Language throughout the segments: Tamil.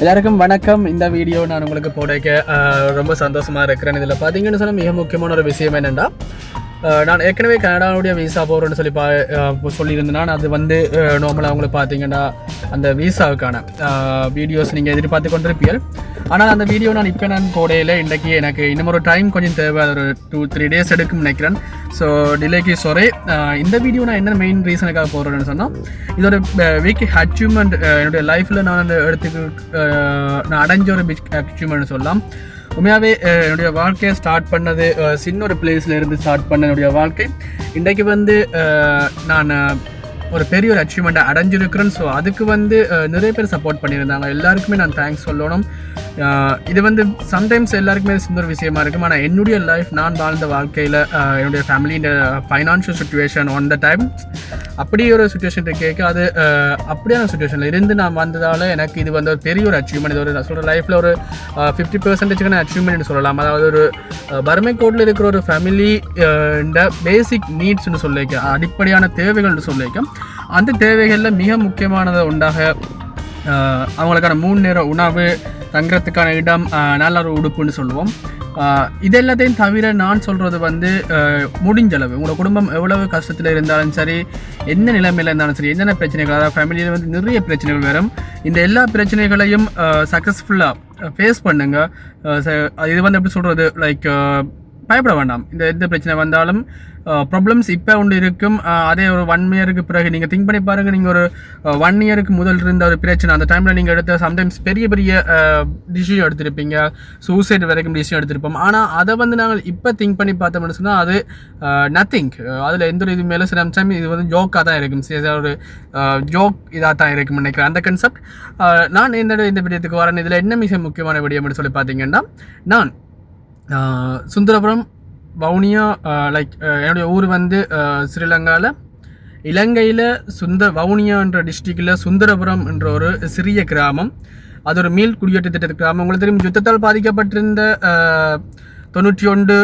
எல்லாருக்கும் வணக்கம். இந்த வீடியோ நான் உங்களுக்கு போடைக்க ரொம்ப சந்தோஷமாக இருக்கிறேன். இதில் பார்த்தீங்கன்னு சொன்னால் மிக முக்கியமான ஒரு விஷயம் என்னென்னா நான் ஏற்கனவே கனடாவுடைய விசா போகிறேன்னு சொல்லி பா சொல்லியிருந்தேன். நான் அது வந்து நார்மலாக உங்களுக்கு பார்த்தீங்கன்னா அந்த விசாவுக்கான வீடியோஸ் நீங்கள் எதிர்பார்த்து கொண்டிருப்பீர்கள். ஆனால் அந்த வீடியோ நான் இப்போ நான் போடையில் இன்றைக்கி எனக்கு இன்னும் ஒரு டைம் கொஞ்சம் தேவை. அது ஒரு டூ த்ரீ டேஸ் எடுக்கும் நினைக்கிறேன். ஸோ டிலேக்கு சொரே இந்த வீடியோ நான் என்ன மெயின் ரீசனுக்காக போடுறேன்னு சொன்னால் இதோட வீக் அச்சீவ்மெண்ட் என்னுடைய லைஃப்பில் நான் அந்த இடத்துக்கு நான் அடைஞ்ச ஒரு பிக் அச்சீவ்மெண்ட் சொல்லலாம். உண்மையாகவே என்னுடைய வாழ்க்கையை ஸ்டார்ட் பண்ணது சின்ன ஒரு பிளேஸில் இருந்து ஸ்டார்ட் பண்ண என்னுடைய வாழ்க்கை. இன்றைக்கு வந்து நான் ஒரு பெரிய ஒரு அச்சீவ்மெண்ட்டை அடைஞ்சிருக்கிறேன் ஸோ அதுக்கு வந்து நிறைய பேர் சப்போர்ட் பண்ணியிருந்தாங்க. எல்லாருக்குமே நான் தேங்க்ஸ் சொல்லணும். இது வந்து சம்டைம்ஸ் எல்லாருக்குமே சின்ன ஒரு விஷயமா இருக்கும். ஆனால் என்னுடைய லைஃப் நான் வாழ்ந்த வாழ்க்கையில் என்னுடைய ஃபேமிலியின் financial situation on the time அப்படி ஒரு சுச்சுவேஷன் கேட்க அது அப்படியான சுச்சுவேஷனில் இருந்து நான் வந்ததால் எனக்கு இது வந்து ஒரு பெரிய ஒரு அச்சீவ்மெண்ட் இது ஒரு நான் சொல்கிற லைஃப்பில் ஒரு ஃபிஃப்டி பர்சன்டேஜ்க்கான அச்சீவ்மெண்ட்னு சொல்லலாம். அதாவது ஒரு வறுமை கோட்டில் இருக்கிற ஒரு ஃபேமிலி இந்த பேசிக் நீட்ஸ்னு சொல்லிக்க அடிப்படையான தேவைகள்னு சொல்லிக்க அந்த தேவைகளில் மிக முக்கியமானது உண்டாக அவங்களுக்கான மூணு நேர உணவு தங்குறதுக்கான இடம் நல்ல ஒரு உடுப்புன்னு சொல்லுவோம். இது எல்லாத்தையும் தவிர நான் சொல்கிறது வந்து முடிஞ்சளவு. உங்களோட குடும்பம் எவ்வளவு கஷ்டத்தில் இருந்தாலும் சரி என்ன நிலைமையில் இருந்தாலும் சரி என்னென்ன பிரச்சனைகள் அதாவது ஃபேமிலியில் வந்து நிறைய பிரச்சனைகள் வரும். இந்த எல்லா பிரச்சனைகளையும் சக்ஸஸ்ஃபுல்லாக ஃபேஸ் பண்ணுங்க. இது வந்து எப்படி சொல்கிறது லைக் பயப்பட வேண்டாம். இந்த எந்த பிரச்சனை வந்தாலும் ப்ராப்ளம்ஸ் இப்போ ஒன்று இருக்கும். அதே ஒரு ஒன் இயருக்கு பிறகு நீங்கள் திங்க் பண்ணி பாருங்கள் நீங்கள் ஒரு ஒன் இயருக்கு முதல் இருந்த ஒரு பிரச்சனை அந்த டைமில் நீங்கள் எடுத்த சம்டைம்ஸ் பெரிய பெரிய டிசிஷன் எடுத்திருப்பீங்க. சூசைட் வரைக்கும் டிசிஷன் எடுத்திருப்போம். ஆனால் அதை வந்து நாங்கள் இப்போ திங்க் பண்ணி பார்த்தோம்னு சொன்னால் அது நத்திங் அதில் எந்த ஒரு இது மேலே சில டைம் இது வந்து ஜோக்காக தான் இருக்கும். ஒரு ஜோக் இதாக தான் இருக்கும்னு நினைக்கிறேன். அந்த கன்செப்ட் நான் இந்த இந்த விடயத்துக்கு வரேன். இதில் என்ன மிக முக்கியமான விடயம்னு சொல்லி பார்த்தீங்கன்னா நான் சுந்தரபுரம் வவுனியா லைக் என்னுடைய ஊர் வந்து ஸ்ரீலங்காவில் இலங்கையில் சுந்த வவுனியான்ற டிஸ்ட்ரிக்டில் சுந்தரபுரம் என்ற ஒரு சிறிய கிராமம். அது ஒரு மீள் குடியேற்ற திட்டத்து கிராமம். உங்களுக்கு தெரியும் யுத்தத்தால் பாதிக்கப்பட்டிருந்த தொண்ணூற்றி ஒன்று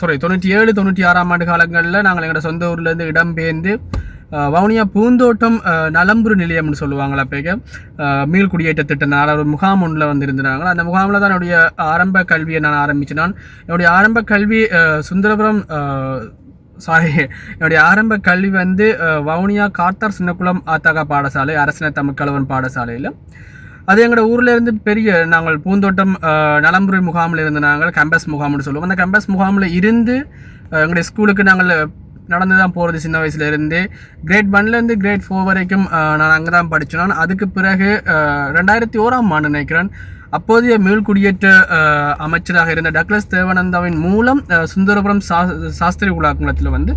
துறை தொண்ணூற்றி ஏழு தொண்ணூற்றி ஆறாம் ஆண்டு காலங்களில் நாங்கள் எங்களோட சொந்த ஊர்லேருந்து இடம்பெயர்ந்து வவுனியா பூந்தோட்டம் நலம்புரு நிலையம்னு சொல்லுவாங்களா பேக மீள் குடியேற்ற நான் ஒரு முகாம் ஒன்றில் வந்திருந்தாங்க அந்த முகாமில் தான் என்னுடைய ஆரம்ப கல்வியை நான் ஆரம்பித்தேன் நான் என்னுடைய ஆரம்ப கல்வி சுந்தரபுரம் சாரி என்னுடைய ஆரம்ப கல்வி வந்து வவுனியா காத்தார் சின்னக்குளம் ஆத்தாகா பாடசாலை அரசின தமிழ் கலவன் பாடசாலையில். அது எங்களோட ஊரில் இருந்து பெரிய நாங்கள் பூந்தோட்டம் நலம்புரி முகாமில் இருந்து நாங்கள் கேம்பஸ் முகாம்னு சொல்லுவோம். அந்த கேம்பஸ் முகாமில் இருந்து எங்களுடைய ஸ்கூலுக்கு நாங்கள் நடந்து தான் போகிறது சின்ன வயசுலேருந்து கிரேட் ஒன்லேருந்து கிரேட் ஃபோர் வரைக்கும் நான் அங்கே தான் படித்தேன் நான் அதுக்கு பிறகு ரெண்டாயிரத்தி ஓராம் ஆண்டு நினைக்கிறேன். அப்போதைய மீள்குடியேற்ற அமைச்சராக இருந்த டக்ளஸ் தேவானந்தாவின் மூலம் சுந்தரபுரம் சா சாஸ்திரி உலாக்குளத்தில் வந்து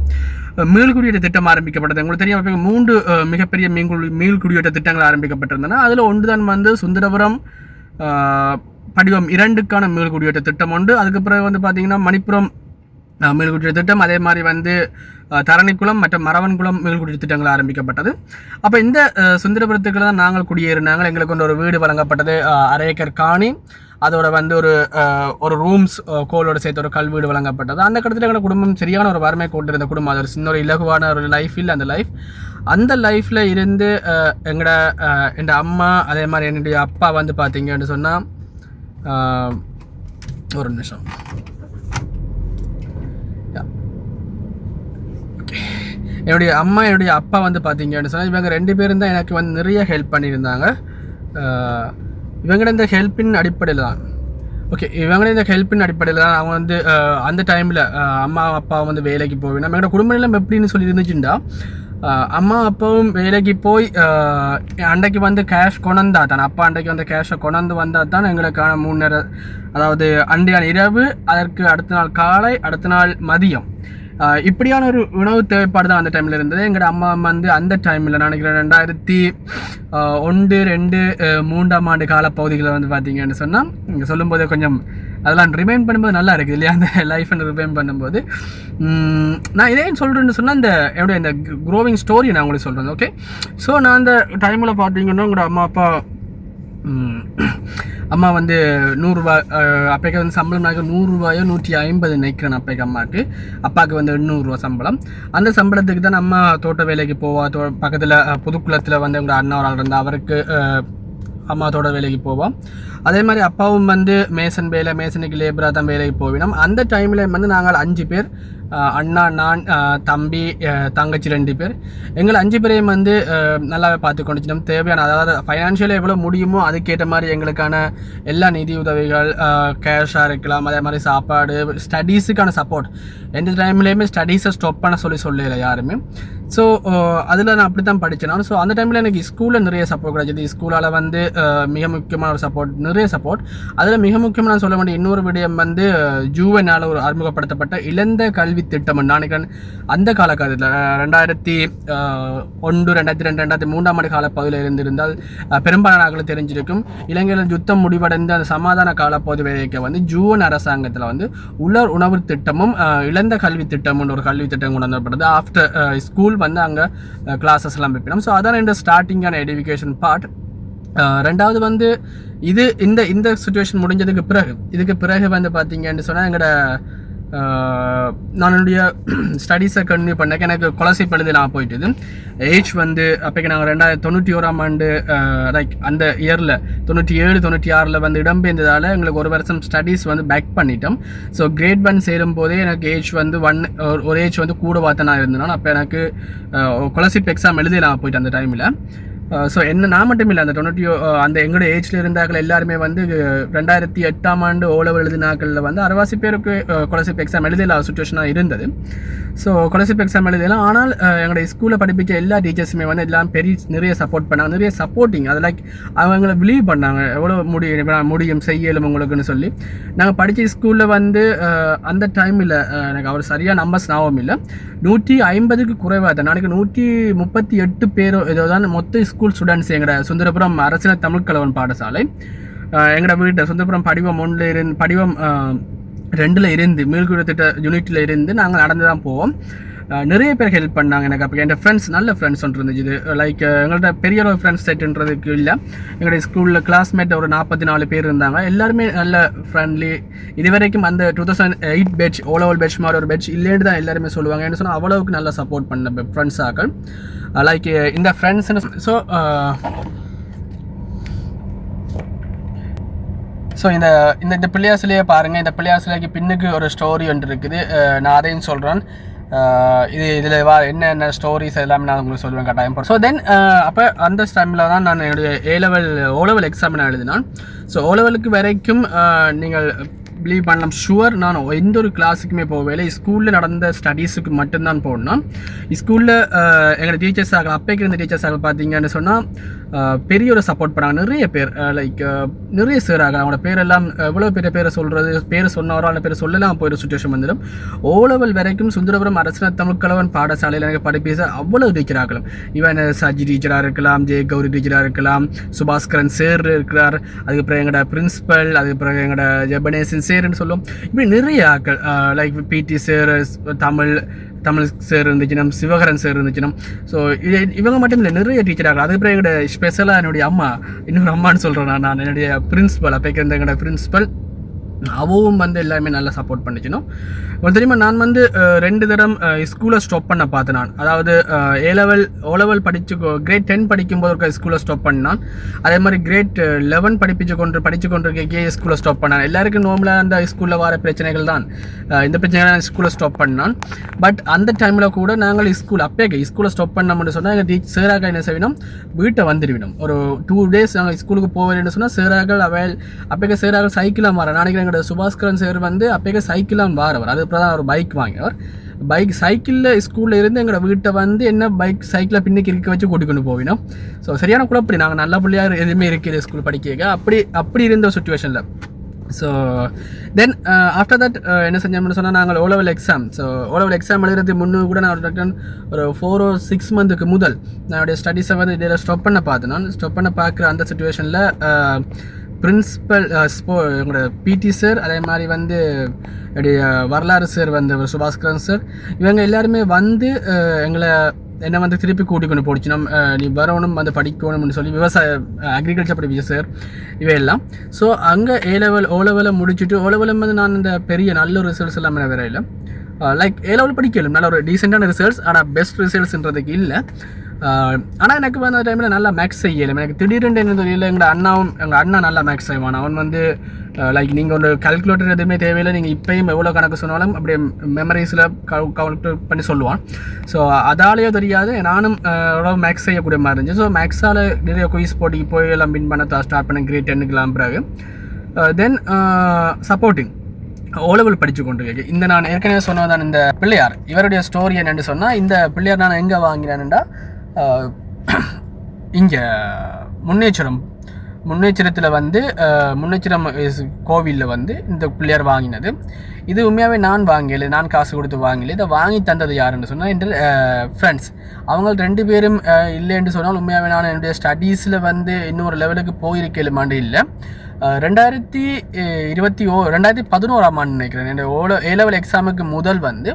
மீள்குடியேற்ற திட்டம் ஆரம்பிக்கப்பட்டது. உங்களுக்கு தெரியும் அப்ப மூன்று மிகப்பெரிய மீன்குடி மீள்குடியேற்ற திட்டங்கள் ஆரம்பிக்கப்பட்டிருந்தன. அதில் ஒன்றுதான் வந்து சுந்தரபுரம் படிவம் இரண்டுக்கான மீள்குடியேற்ற திட்டம் உண்டு. அதுக்கு பிறகு வந்து பார்த்தீங்கன்னா மணிப்புரம் அஹ் திட்டம் அதே மாதிரி வந்து தரணிக்குளம் மற்றும் மரவன்குளம் மீள்குடியேற்ற திட்டங்கள் ஆரம்பிக்கப்பட்டது. அப்போ இந்த சுந்தரபுரத்துக்கு சுந்தரபுரத்துக்குள்ள தான் நாங்கள் குடியேறினாங்க. எங்களுக்கு வந்து ஒரு வீடு வழங்கப்பட்டது அஹ், அரை ஏக்கர் காணி. அதோட வந்து ஒரு ஒரு ரூம்ஸ் கோலோட சேர்த்து ஒரு கல் வீடு வழங்கப்பட்டது. அந்த கட்டத்தில் எங்களோட குடும்பம் சரியான ஒரு வறுமை கொண்டிருந்த குடும்பம். அது ஒரு சின்ன ஒரு இலகுவான ஒரு லைஃப் இல்லை அந்த லைஃப் அந்த லைஃப்பில் இருந்து எங்களோட எங்கள் அம்மா அதே மாதிரி என்னுடைய அப்பா வந்து பார்த்தீங்கன்னு சொன்னால் ஒரு நிமிஷம். என்னுடைய அம்மா என்னுடைய அப்பா வந்து பார்த்தீங்க அப்படின்னு சொன்னால் இவங்க ரெண்டு பேரும் தான் எனக்கு வந்து நிறைய ஹெல்ப் பண்ணியிருந்தாங்க. ஆஹ் இவங்களோட இந்த ஹெல்ப்பின் அடிப்படையில் தான். ஓகே இவங்களே இந்த ஹெல்ப்பின் அடிப்படையில் தான் அவங்க வந்து அந்த டைமில் அம்மா அப்பா வந்து வேலைக்கு போவேன் நம்ம எங்களோட குடும்ப நிலம் எப்படின்னு சொல்லி இருந்துச்சுண்டா அம்மா அப்பாவும் வேலைக்கு போய் அன்றைக்கு வந்து கேஷ் கொண்டாந்தா தான். அப்பா அன்றைக்கு வந்து கேஷை கொண்டாந்து வந்தால் தான் எங்களுக்கான மூணு நேரம் அதாவது அன்றைய இரவு அதற்கு அடுத்த நாள் காலை அடுத்த நாள் மதியம். இப்படியான ஒரு உணவு தேவைப்பாடு தான் அந்த டைமில் இருந்தது. எங்களோட அம்மா வந்து அந்த டைமில் நான் நினைக்கிறேன் ரெண்டாயிரத்தி ஒன்று ரெண்டு மூன்றாம் ஆண்டு காலப்பகுதிகளில் வந்து பார்த்தீங்கன்னு சொன்னால் இங்கே சொல்லும்போது கொஞ்சம் அதெல்லாம் ரிமைண்ட் பண்ணும்போது நல்லா இருக்குது இல்லையா? அந்த லைஃப்னு ரிமைண்ட் பண்ணும்போது. நான் இதே சொல்கிறேன்னு சொன்னால் இந்த என்னுடைய இந்த க்ரோவிங் ஸ்டோரி நான் உங்களுக்கு சொல்கிறேன் ஓகே ஸோ நான் அந்த டைமில் பார்த்தீங்கன்னா உங்களோட அம்மா அப்பா அம்மா வந்து நூறுரூவா அப்பைக்கு வந்து சம்பளம் நாங்கள் நூறுரூவாயோ நூற்றி ஐம்பது நினைக்கிறேன் அப்பைக்கு அம்மாவுக்கு அப்பாவுக்கு வந்து எண்ணூறுரூவா சம்பளம். அந்த சம்பளத்துக்கு தான் அம்மா தோட்ட வேலைக்கு போவா. தோ பக்கத்தில் புதுக்குளத்தில் வந்து எங்களோட அண்ணா ஒரு ஆள் இருந்தால் அவருக்கு அம்மா தோட்ட வேலைக்கு போவோம் அதே மாதிரி அப்பாவும் வந்து மேசன் வேலை மேசனுக்கு லேபராக தான் வேலைக்கு போவினோம். அந்த டைமில் வந்து நாங்கள் அஞ்சு பேர் அண்ணா நான் தம்பி தங்கச்சி ரெண்டு பேர். எங்களை அஞ்சு பேரையும் வந்து நல்லாவே பார்த்து கொண்டுச்சினோம் தேவையான அதாவது ஃபைனான்ஷியலாக எவ்வளோ முடியுமோ அதுக்கேற்ற மாதிரி எங்களுக்கான எல்லா நிதி உதவிகள் கேஷாக இருக்கலாம் அதே மாதிரி சாப்பாடு ஸ்டடீஸுக்கான சப்போர்ட் எந்த டைம்லேயுமே ஸ்டடீஸை ஸ்டாப் பண்ண சொல்லி சொல்லல யாருமே. ஸோ அதில் நான் அப்படி தான் படித்தேன் ஸோ அந்த டைமில் எனக்கு ஸ்கூலில் நிறைய சப்போர்ட் கிடைச்சது. ஸ்கூலால் வந்து மிக முக்கியமான ஒரு சப்போர்ட் நிறைய சப்போர்ட் அதில் மிக முக்கியமாக நான் சொல்ல வேண்டிய இன்னொரு விடயம் வந்து ஜூவனால் ஒரு அறிமுகப்படுத்தப்பட்ட இழந்த கல்வி திட்டம் நான் அந்த காலகட்டத்தில் ரெண்டாயிரத்தி ஒன்று ரெண்டாயிரத்தி ரெண்டு ரெண்டாயிரத்தி மூன்றாம் ஆண்டு காலப்பகுதியில் இருந்திருந்தால் பெரும்பாலான தெரிஞ்சிருக்கும். இலங்கையில் யுத்தம் முடிவடைந்த அந்த சமாதான காலப்பகுதி வரைக்கும் வந்து ஜூவன் அரசாங்கத்தில் வந்து உலர் உணவு திட்டமும் இள கடந்த கல்வி திட்டம்னு ஒரு கல்வி திட்டம் கொண்டு வந்தப்பட்டது ஆஃப்டர் ஸ்கூல் uh, வந்து அங்கே கிளாஸஸ் uh, எல்லாம் வைப்பினோம் ஸோ அதான் இந்த ஸ்டார்டிங்கான எடுகேஷன் பார்ட் ரெண்டாவது வந்து இது இந்த இந்த சுச்சுவேஷன் முடிஞ்சதுக்கு பிறகு இதுக்கு பிறகு வந்து பார்த்தீங்கன்னு சொன்னால் எங்களோட நான் என்னுடைய ஸ்டடீஸை கண்டினியூ பண்ணேன் எனக்கு கொலசை பழுது நான் போயிட்டுது. ஏஜ் வந்து அப்போக்கு நாங்கள் ரெண்டாயிரத்தி தொண்ணூற்றி ஓராம் ஆண்டு லைக் அந்த இயரில் தொண்ணூற்றி ஏழு தொண்ணூற்றி ஆறில் வந்து இடம்பெயர்ந்ததால் எங்களுக்கு ஒரு வருஷம் ஸ்டடீஸ் வந்து பேக் பண்ணிட்டோம். ஸோ கிரேட் ஒன் சேரும் போதே எனக்கு ஏஜ் வந்து ஒன் ஒரு ஏஜ் வந்து கூட பார்த்து நான் இருந்தேன் அப்போ எனக்கு கொலசிப் எக்ஸாம் எழுதி நான் போயிட்டேன் அந்த டைமில் ஸோ என்ன நான் மட்டும் இல்லை அந்த தொண்ணூற்றி அந்த எங்களோட ஏஜில் இருந்தாக்கள் எல்லாருமே வந்து ரெண்டாயிரத்தி எட்டாம் ஆண்டு ஓலவர் எழுதினாக்களில் வந்து அரைவாசி பேருக்கு கொலசிப் எக்ஸாம் எழுதலாம் சுச்சுவேஷனாக இருந்தது. ஸோ கொலசிப் எக்ஸாம் எழுதலாம் ஆனால் எங்களுடைய ஸ்கூலில் படிப்பிச்ச எல்லா டீச்சர்ஸுமே வந்து எல்லாம் பெரிய நிறைய சப்போர்ட் பண்ணாங்க. நிறைய சப்போர்ட்டிங் அது லைக் அவங்கள பிலீவ் பண்ணாங்க. எவ்வளோ முடியும் முடியும் செய்யலும் உங்களுக்குன்னு சொல்லி. நாங்கள் படித்த ஸ்கூலில் வந்து அந்த டைமில் எனக்கு அவர் சரியாக நம்பர்ஸ் ஞாபகம் இல்லை நூற்றி ஐம்பதுக்கு குறைவாக தான் நாளைக்கு நூற்றி முப்பத்தி எட்டு பேரோ ஏதோ தான் மொத்த ஸ்கூல் ஸ்கூல் ஸ்டூடெண்ட்ஸ் எங்களோட சுந்தரபுரம் அரசின தமிழ் கலவன் பாடசாலை. எங்களோட வீட்டை சுந்தரபுரம் படிவம் ஒன்றில் இருந்து படிவம் ரெண்டில் இருந்து மீள்குடி திட்ட யூனிட்டில் இருந்து நாங்கள் நடந்து தான் போவோம். நிறைய பேர் ஹெல்ப் பண்ணாங்க எனக்கு. அப்போ என் ஃப்ரெண்ட்ஸ் நல்ல ஃப்ரெண்ட்ஸ் ஒன்று இருந்துச்சு இது. லைக் எங்கள்கிட்ட பெரிய அளவு ஃப்ரெண்ட்ஸ் செட்டுன்றதுக்கு இல்லை. எங்களுடைய ஸ்கூலில் கிளாஸ்மேட் ஒரு நாற்பத்தி நாலு பேர் இருந்தாங்க. எல்லாருமே நல்ல ஃப்ரெண்ட்லி இது வரைக்கும் அந்த டூ தௌசண்ட் எயிட் பெட்ச் ஓல ஓல் பேட்ச் மாதிரி ஒரு பெட்ச் இல்லைன்னு தான் எல்லாருமே சொல்லுவாங்க. என்ன சொன்னால் அவ்வளவுக்கு நல்லா சப்போர்ட் பண்ண ஃப்ரெண்ட்ஸ் ஆக்கள். லைக் இந்த ஃப்ரெண்ட்ஸ்னு ஸோ ஸோ இந்த இந்த இந்த பிள்ளையார் பாருங்கள் இந்த பிள்ளையாசிலேக்கு பின்னுக்கு ஒரு ஸ்டோரி ஒன்று இருக்குது. நான் அதையும் சொல்கிறேன் இது இதில் வா என்னென்ன ஸ்டோரிஸ் எல்லாமே நான் உங்களுக்கு சொல்லுவேன் கட்டாயம். ஸோ தென் அப்போ அந்த டைமில் தான் நான் என்னுடைய A level O level exam நான் எழுதினான். ஸோ ஓ லெவலுக்கு வரைக்கும் நீங்கள் பிலீவ் பண்ணலாம். ஷுவர் நான் எந்த ஒரு கிளாஸுக்குமே போகவில்லை. ஸ்கூலில் நடந்த ஸ்டடீஸுக்கு மட்டும்தான் போடணும் ஸ்கூலில் எங்களோட டீச்சர்ஸ் ஆகலாம் இருந்த டீச்சர்ஸ் ஆகலாம் பார்த்தீங்கன்னு சொன்னால் பெரிய ஒரு சப்போர்ட் பண்ணாங்க. நிறைய பேர் லைக் நிறைய சேர் ஆக அவங்களோட பேரெல்லாம் எவ்வளோ பெரிய பேரை சொல்கிறது பேர் சொன்னவரோ அந்த பேர் சொல்லலாம் போயிட சுச்சுவேஷன் வந்துடும். ஓ லெவல் வரைக்கும் சுந்தரபுரம் அரசின தமிழ்கலவன் பாடசாலையில் எனக்கு படிப்பீச அவ்வளோ டீச்சர் இவன் சஜி டீச்சராக இருக்கலாம் ஜெய கௌரி டீச்சராக இருக்கலாம் சுபாஸ்கரன் சேர் இருக்கிறார். அதுக்கப்புறம் எங்களோட பிரின்சிபல் அதுக்கப்புறம் எங்களோட ஜெபனேசன் சேர்ன்னு சொல்லும். இப்படி நிறைய ஆக்கள் like PT sir Tamil Tamil sir இருந்துச்சுன்னா சிவகரன் சார் இருந்துச்சுன்னா. ஸோ இது இவங்க மட்டும் இல்லை நிறைய டீச்சராக ஆகலாம் அதுக்கப்புறம் எங்களோட ஸ்பெஷலாக என்னுடைய அம்மா இன்னொரு அம்மான்னு சொல்கிறேன் நான். நான் என்னுடைய பிரின்சிபல் அப்போ இருந்த எங்களோட பிரின்சிபல் அவவும் வந்து எல்லாருமே நல்லா சப்போர்ட் பண்ணிச்சினோம் உங்களுக்கு தெரியுமா? நான் வந்து ரெண்டு தரம் ஸ்கூலை ஸ்டாப் பண்ண பார்த்தேன் நான். அதாவது ஏ லெவல் ஓ லெவல் படிச்சு கிரேட் டென் படிக்கும்போது இருக்க ஸ்கூலை ஸ்டாப் பண்ணான் அதே மாதிரி கிரேட் லெவன் படிப்பிச்சு கொண்டு படித்து கொண்டு கே ஸ்கூலை ஸ்டாப் பண்ணான். எல்லாருக்கும் நார்மலாக அந்த ஸ்கூலில் வர பிரச்சனைகள் தான். இந்த இந்த நான் ஸ்கூலை ஸ்டாப் பண்ணான். பட் அந்த டைமில் கூட நாங்கள் ஸ்கூல் அப்பே ஸ்கூலை ஸ்டாப் பண்ணோம்னு சொன்னால் எங்கள் டீச் சேராக என்ன செய்யணும் வீட்டை வந்துடுவிடும் ஒரு டூ டேஸ் நாங்கள் ஸ்கூலுக்கு போவேன்னு சொன்னால் சேராக அவள் அப்பேக்க சேராக சைக்கிளாக மாற நாளைக்கு எங்களோட சுபாஸ்கரன் சார் வந்து அப்பேக்க சைக்கிளாக வாரவர். அது அப்புறம் தான் ஒரு பைக் வாங்கியவர் பைக் சைக்கிளில் ஸ்கூலில் இருந்து எங்களோட வீட்டை வந்து என்ன பைக் சைக்கிளை பின்னுக்கு இருக்க வச்சு கூட்டி கொண்டு போவினோம். ஸோ சரியான குழப்படி. நாங்கள் நல்ல பிள்ளையாக எதுவுமே இருக்குது ஸ்கூல் படிக்க அப்படி அப்படி இருந்த சுச்சுவேஷனில் ஸோ தென் ஆஃப்டர் தட் என்ன செஞ்சோம்னு சொன்னால் நாங்கள் O level exam so O level exam எழுதுறதுக்கு முன்னு கூட நான் ஒரு ஒரு ஃபோர் ஓ சிக்ஸ் மந்த்துக்கு முதல் நான் என்னுடைய ஸ்டடீஸை வந்து இதில் ஸ்டாப் பண்ண பார்த்தேன். நான் ஸ்டாப் பண்ண பார்க்குற அந்த சுச்சுவேஷனில் பிரின்சிபல் ஸ்போ எங்களோட பிடி சார் அதே மாதிரி வந்து என்னுடைய வரலாறு சார் வந்து சுபாஸ்கரன் சார் இவங்க எல்லாருமே வந்து எங்களை என்னை வந்து திருப்பி கூட்டி கொண்டு போடுச்சு நம்ம நீ வரணும் வந்து படிக்கணும்னு சொல்லி விவசாய அக்ரிகல்ச்சர் படிப்பிச்சு சார் இவையெல்லாம். ஸோ அங்கே ஏ லெவல் ஓ லெவலில் முடிச்சுட்டு ஓ லெவலில் வந்து நான் இந்த பெரிய நல்ல ரிசல்ட்ஸ் எல்லாமே இல்லை. லைக் ஏ லெவல் படிக்கலும் நல்ல ஒரு டீசெண்டான ரிசல்ட்ஸ் ஆனால் பெஸ்ட் ரிசல்ட்ஸ்ன்றதுக்கு இல்லை. ஆனால் எனக்கு வந்து அந்த டைமில் நல்லா மேக்ஸ் செய்யலை. எனக்கு திடீர்னு என்ன தெரியல எங்கள் அண்ணாவும் எங்கள் அண்ணா நல்லா மேக்ஸ் செய்வான். அவன் வந்து லைக் நீங்கள் ஒரு கல்குலேட்டர் எதுவுமே தேவையில்லை நீங்கள் இப்பயும் எவ்வளோ கணக்கு சொன்னாலும் அப்படியே மெமரிஸில் கவுண்ட் பண்ணி சொல்லுவான். ஸோ அதாலேயோ தெரியாது நானும் அவ்வளோ மேக்ஸ் செய்யக்கூடிய மாதிரி இருந்துச்சு. ஸோ மேக்ஸால் நிறைய குயிஸ் போட்டிக்கு போய் எல்லாம் வின் பண்ண ஸ்டார்ட் பண்ண கிரேட் டென்னுக்கெல்லாம் பிறகு தென் சப்போர்ட்டிங் ஓலவில் படித்து கொண்டு இருக்கு இந்த நான் ஏற்கனவே சொன்னதான் இந்த பிள்ளையார். இவருடைய ஸ்டோரி என்னென்னு சொன்னால் இந்த பிள்ளையார் நான் எங்கே வாங்கினேன்டா இங்கே முன்னேச்சரம் முன்னேச்சரத்தில் வந்து முன்னேச்சரம் கோவிலில் வந்து இந்த பிள்ளையார் வாங்கினது. இது உண்மையாகவே நான் வாங்கல நான் காசு கொடுத்து வாங்கல. இதை வாங்கி தந்தது யாருன்னு சொன்னால் என்ற ஃப்ரெண்ட்ஸ் அவங்க ரெண்டு பேரும் இல்லைன்னு சொன்னால் உண்மையாகவே நான் என்னுடைய ஸ்டடீஸில் வந்து இன்னொரு லெவலுக்கு போயிருக்கலுமாண்டு இல்லை. ரெண்டாயிரத்தி இருபத்தி ஓ ரெண்டாயிரத்தி பதினோராம் ஆண்டு நினைக்கிறேன். என்னோட ஓல ஏ லெவல் எக்ஸாமுக்கு முதல் வந்து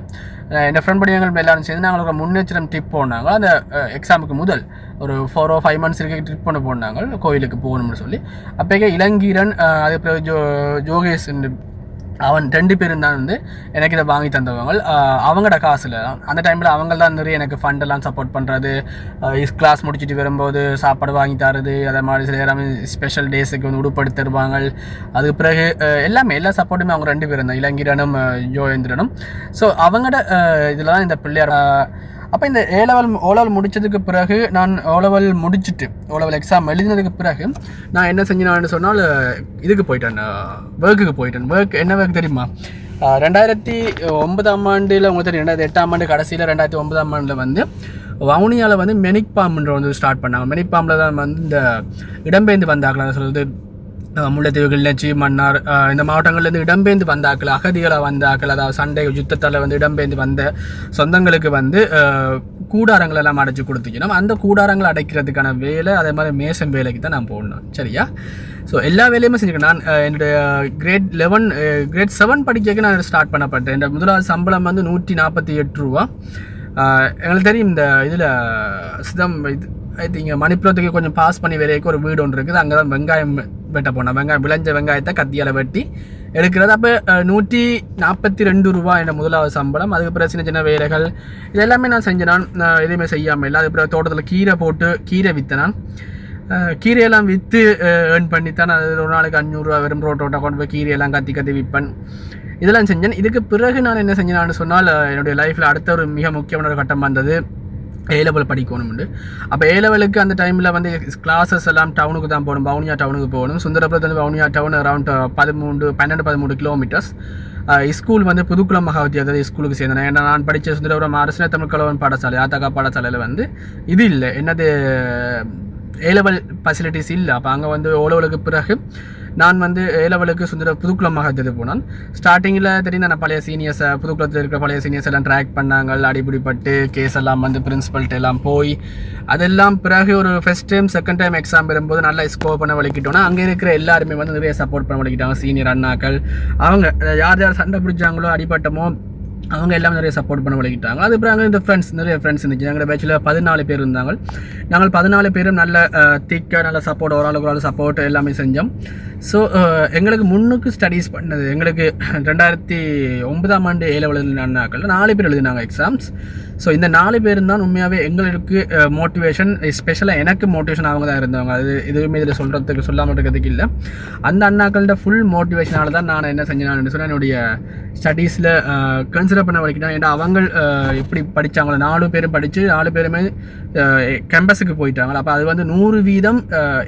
என் ஃப்ரெண்ட் படிவங்கள் எல்லாரும் சேர்ந்து நாங்கள் ஒரு முன்னெச்சரம் ட்ரிப் போனாங்க. அந்த எக்ஸாமுக்கு முதல் ஒரு ஃபோர் ஓ ஃபைவ் மந்த்ஸ் இருக்க ட்ரிப் பண்ண போனாங்க. கோயிலுக்கு போகணும்னு சொல்லி. அப்போக்கே இளங்கீரன் அஹ், அதே பிறகு ஜோ ஜோகேஷ் அவன் ரெண்டு பேரும் தான் வந்து எனக்கு இதை வாங்கி தந்தவங்க. அவங்களோட காசில். அந்த டைமில் அவங்க தான் நிறைய எனக்கு ஃபண்டெல்லாம் சப்போர்ட் பண்ணுறது கிளாஸ் முடிச்சுட்டு வரும்போது சாப்பாடு வாங்கி தரது. அதை மாதிரி சில நேரம் ஸ்பெஷல் டேஸுக்கு வந்து உடுப்படுத்தி தருவாங்க. அதுக்கு பிறகு எல்லாமே எல்லா சப்போர்ட்டுமே அவங்க ரெண்டு பேரும் தான். இளங்கிரனும் ஜோயேந்திரனும். ஸோ அவங்களோட இதில் தான் இந்த பிள்ளையார் அப்போ இந்த ஏ லெவல் ஓ லெவல் முடித்ததுக்கு பிறகு நான் ஓ லெவல் முடிச்சுட்டு ஓ லெவல் எக்ஸாம் எழுதினதுக்கு பிறகு நான் என்ன செஞ்சினான்னு சொன்னால் இதுக்கு போயிட்டேன் ஒர்க்குக்கு போயிட்டேன். ஒர்க் என்ன ஒர்க் தெரியுமா? ரெண்டாயிரத்தி ஒன்பதாம் ஆண்டில் உங்களுக்கு தெரியும் ரெண்டாயிரத்தி எட்டாம் ஆண்டு கடைசியில் ரெண்டாயிரத்தி ஒன்பதாம் ஆண்டில் வந்து வவுனியாவில் வந்து மெனிக் பாம்புன்ற வந்து ஸ்டார்ட் பண்ணாங்க. மெனிக் பாம்பில் தான் வந்து இந்த இடம்பெயர்ந்து வந்தாங்களா சொல்கிறது முல்லைத்தீவு கிளிநொச்சி மன்னார் இந்த மாவட்டங்கள்லேருந்து இடம்பெயர்ந்து வந்தாக்கள் அகதிகளாக வந்தாக்கள் அதாவது சண்டை யுத்தத்தால் வந்து இடம்பெயர்ந்து வந்த சொந்தங்களுக்கு வந்து கூடாரங்கள் எல்லாம் அடைச்சி கொடுத்துக்கணும் அந்த கூடாரங்களை அடைக்கிறதுக்கான வேலை அதே மாதிரி மேசம் வேலைக்கு தான் நான் போடணும் சரியா ஸோ எல்லா வேலையுமே செஞ்சுருக்கேன் நான் என்னுடைய கிரேட் லெவன் கிரேட் செவன் படிக்க நான் ஸ்டார்ட் பண்ணப்பட்டேன் என்னோட முதலாவது சம்பளம் வந்து நூற்றி நாற்பத்தி எட்டு ரூபா எங்களுக்கு தெரியும் இந்த இதில் சிதம் இது ஐ திங்க் மணிப்புரத்துக்கு கொஞ்சம் பாஸ் பண்ணி வரைக்கும் ஒரு வீடு ஒன்று இருக்குது. அங்கே தான் வெங்காயம் வெட்ட போனோம். வெங்காயம் விளைஞ்ச வெங்காயத்தை கத்தியால் வெட்டி எடுக்கிறது. அப்போ நூற்றி நாற்பத்தி ரெண்டு ரூபா என்ற முதலாவது சம்பளம். அதுக்கப்புறம் சின்ன சின்ன வேலைகள். இது எல்லாமே நான் செஞ்சேன். நான் எதுவுமே செய்யாமல் இல்லை. அதுக்கு பிறகு தோட்டத்தில் கீரை போட்டு கீரை விற்றேன் கீரையெல்லாம் விற்று ஏர்ன் பண்ணி தான் அது ஒரு நாளைக்கு அஞ்சூறுரூவா வெறும் ரோட்டோட்டா கொண்டு போய் கீரையெல்லாம் கத்தி கத்தி விற்பேன். இதெல்லாம் செஞ்சேன். இதுக்கு பிறகு நான் என்ன செஞ்சேன்னு சொன்னால் என்னுடைய லைஃப்பில் அடுத்த ஒரு மிக முக்கியமான ஒரு கட்டம் வந்தது. ஏ லெவல் உண்டு அப்போ ஏ லெவலுக்கு அந்த டைமில் வந்து கிளாஸஸ் எல்லாம் டவுனுக்கு தான் போகணும் வவுனியா டவுனுக்கு போகணும் சுந்தரபுரத்துலேருந்து வவுனியா டவுன் அரௌண்ட் பதிமூன்று பன்னெண்டு பதிமூணு கிலோமீட்டர்ஸ் ஸ்கூல் வந்து புதுக்குளம் மகாவதி அதாவது ஸ்கூலுக்கு சேர்ந்தேன் ஏன்னா நான் படித்த சுந்தரபுரம் அரசின தமிழ் கலவன் பாடசாலை ஆத்தகா பாடசாலையில் வந்து இது இல்லை என்னது ஏ லெவல் ஃபெசிலிட்டிஸ் இல்லை அப்போ அங்கே வந்து ஓலவலுக்கு பிறகு நான் வந்து ஏலவலுக்கு சுந்தர புதுக்குளமாக மகாவதி போனேன். ஸ்டார்டிங்கில் தெரியும் நான் பழைய சீனியர்ஸை புதுக்குளத்தில் இருக்கிற பழைய சீனியர்ஸ் எல்லாம் ட்ராக் பண்ணாங்க அடிபிடிப்பட்டு கேஸ் எல்லாம் வந்து பிரின்சிபல்கிட்ட எல்லாம் போய் அதெல்லாம் பிறகு ஒரு first time second time exam வரும்போது நல்லா ஸ்கோர் பண்ண வலிக்கிட்டோன்னா அங்கே இருக்கிற எல்லாருமே வந்து நிறைய சப்போர்ட் பண்ண வலிக்கிட்டாங்க சீனியர் அண்ணாக்கள் அவங்க யார் யார் சண்டை பிடிச்சாங்களோ அடிபட்டமோ அவங்க எல்லாம் நிறைய சப்போர்ட் பண்ண வழங்கிட்டாங்க. அது அப்புறம் அங்கே இந்த ஃப்ரெண்ட்ஸ் நிறைய ஃப்ரெண்ட்ஸ் இருந்துச்சு. எங்களோட பேச்சில் பதினாலு பேர் இருந்தாங்க. நாங்கள் பதினாலு பேரும் நல்ல திக்காக நல்ல சப்போர்ட் ஒரு ஆளுக்கு ஒரு ஆள் சப்போர்ட் எல்லாமே செஞ்சோம். ஸோ எங்களுக்கு முன்னுக்கு ஸ்டடீஸ் பண்ணது எங்களுக்கு ரெண்டாயிரத்தி ஒன்பதாம் ஆண்டு ஏழு லெவலில் அண்ணாக்கள் நாலு பேர் எழுதினாங்க எக்ஸாம்ஸ் ஸோ இந்த நாலு பேர் தான் உண்மையாகவே எங்களுக்கு மோட்டிவேஷன் ஸ்பெஷலாக எனக்கு மோட்டிவேஷன் அவங்க தான் இருந்தவங்க. அது எதுவுமே இதில் சொல்கிறதுக்கு சொல்லாமல் இருக்கிறதுக்கு இல்லை. அந்த அண்ணாக்கள்கிட்ட ஃபுல் மோட்டிவேஷனால தான் நான் என்ன செஞ்சேன் சொன்னால் என்னுடைய ஸ்டடீஸில் கன்சிடர் பண்ண வரைக்கும் ஏன்னா அவங்க எப்படி படித்தாங்களோ நாலு பேரும் படித்து நாலு பேருமே கேம்பஸுக்கு போயிட்டாங்க அப்போ அது வந்து நூறு வீதம்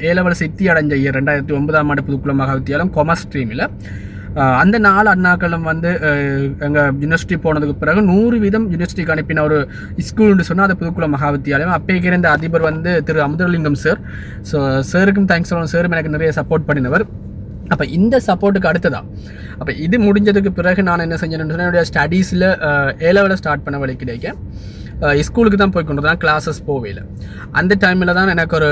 ஏ லெவல் சித்தி அடைஞ்ச இயர் ரெண்டாயிரத்தி ஒன்பதாம் ஆண்டு புதுக்குளம் மகாவித்தியாலம் கொமர்ஸ் ஸ்ட்ரீமில் அந்த நாலு அண்ணாக்களும் வந்து எங்கள் யூனிவர்சிட்டி போனதுக்கு பிறகு நூறு வீதம் யூனிவர்சிட்டிக்கு அனுப்பின ஒரு ஸ்கூல்னு சொன்னால் அது புதுக்குளம் மகாவித்தியாலயம். அப்போக்கு இருந்த அதிபர் வந்து திரு அமுதலிங்கம் சார் ஸோ சாருக்கும் தேங்க்ஸ் சொல்லணும். சாரும் எனக்கு நிறைய சப்போர்ட் பண்ணினவர். அப்போ இந்த சப்போர்ட்டுக்கு அடுத்ததா? அப்போ இது முடிஞ்சதுக்கு பிறகு நான் என்ன செஞ்சேன்னு சொன்னால் என்னுடைய ஸ்டடீஸில் ஏ லெவலில் ஸ்டார்ட் பண்ண வழி கிடைக்க. ஸ்கூலுக்கு தான் போய் கொண்டு தான் கிளாஸஸ் போவேல அந்த டைமில் தான் எனக்கு ஒரு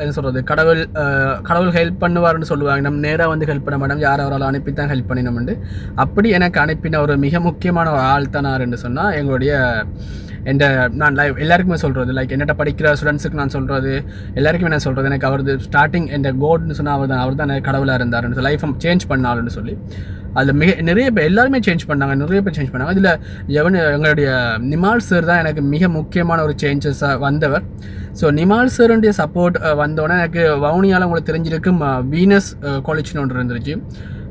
என்ன சொல்கிறது கடவுள் கடவுள் ஹெல்ப் பண்ணுவார்னு சொல்லுவாங்க. நம்ம நேராக வந்து ஹெல்ப் பண்ண மாட்டோம். யார் அவரால் அனுப்பி தான் ஹெல்ப் பண்ணினோம்ண்டு. அப்படி எனக்கு அனுப்பின ஒரு மிக முக்கியமான ஒரு ஆள் தான் யாருன்னு சொன்னால் எங்களுடைய எந்த நான் லைவ் எல்லாருக்குமே சொல்கிறது லைக் என்னட்ட படிக்கிற ஸ்டூடெண்ட்ஸுக்கு நான் சொல்கிறது எல்லாருக்குமே நான் சொல்கிறது எனக்கு அவரது ஸ்டார்டிங் எந்த கோட்னு சொன்னால் அவர் தான் அவர் தான் கடவுளாக இருந்தாருன்னு லைஃப்பை சேஞ்ச் பண்ணாருன்னு சொல்லி. அதில் மிக நிறைய பேர் எல்லாருமே சேஞ்ச் பண்ணாங்க நிறைய பேர் சேஞ்ச் பண்ணாங்க. இதில் எவன் எங்களுடைய நிமால் சார் தான் எனக்கு மிக முக்கியமான ஒரு சேஞ்சஸாக வந்தவர். ஸோ நிமால் சாருடைய சப்போர்ட் வந்தோடனே எனக்கு வவுனியால் உங்களுக்கு தெரிஞ்சிருக்கும் வீனஸ் காலேஜ்னு ஒன்று இருந்துருச்சு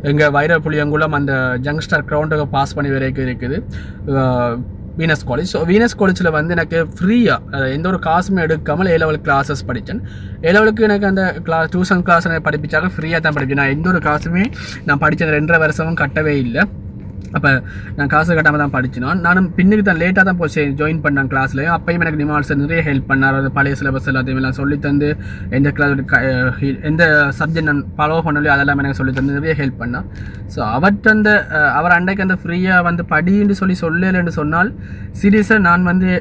எங்கள் வைரப்புளியங்குளம் அந்த ஜங்ஸ்டர் கிரவுண்டுக்கு பாஸ் பண்ணி வரைக்கும் இருக்குது. வீனஸ் காலேஜ் ஸோ வீனஸ் காலேஜில் வந்து எனக்கு ஃப்ரீயாக எந்த ஒரு காசுமே எடுக்காமல் ஏ லெவல் கிளாஸஸ் படித்தேன் ஏ லெவலுக்கு எனக்கு அந்த கிளாஸ் டியூஷன் கிளாஸ் படிப்பிச்சாலும் ஃப்ரீயாக தான் படிப்பேன். நான் எந்த ஒரு காசுமே நான் படித்த ரெண்டரை வருஷமும் கட்டவே இல்லை. அப்போ நான் காசு கட்டாமல் தான் படிச்சினோம். நானும் பின்னுக்கு தான் லேட்டாக தான் போய் ஜாயின் பண்ணேன் கிளாஸ்லையும் அப்பயும் எனக்கு நிமால்ஸ் நிறைய ஹெல்ப் பண்ணார். அது பழைய சிலபஸ் எல்லாத்தையும் எல்லாம் சொல்லி தந்து எந்த கிளாஸ் எந்த சப்ஜெக்ட் நான் ஃபாலோ பண்ணலையோ அதெல்லாம் எனக்கு சொல்லி தந்து நிறைய ஹெல்ப் பண்ணார் ஸோ அவர்கிட்ட அந்த அவர் அன்றைக்கு அந்த ஃப்ரீயாக வந்து படின்னு சொல்லி சொல்லலைன்னு சொன்னால் சீரியஸாக நான் வந்து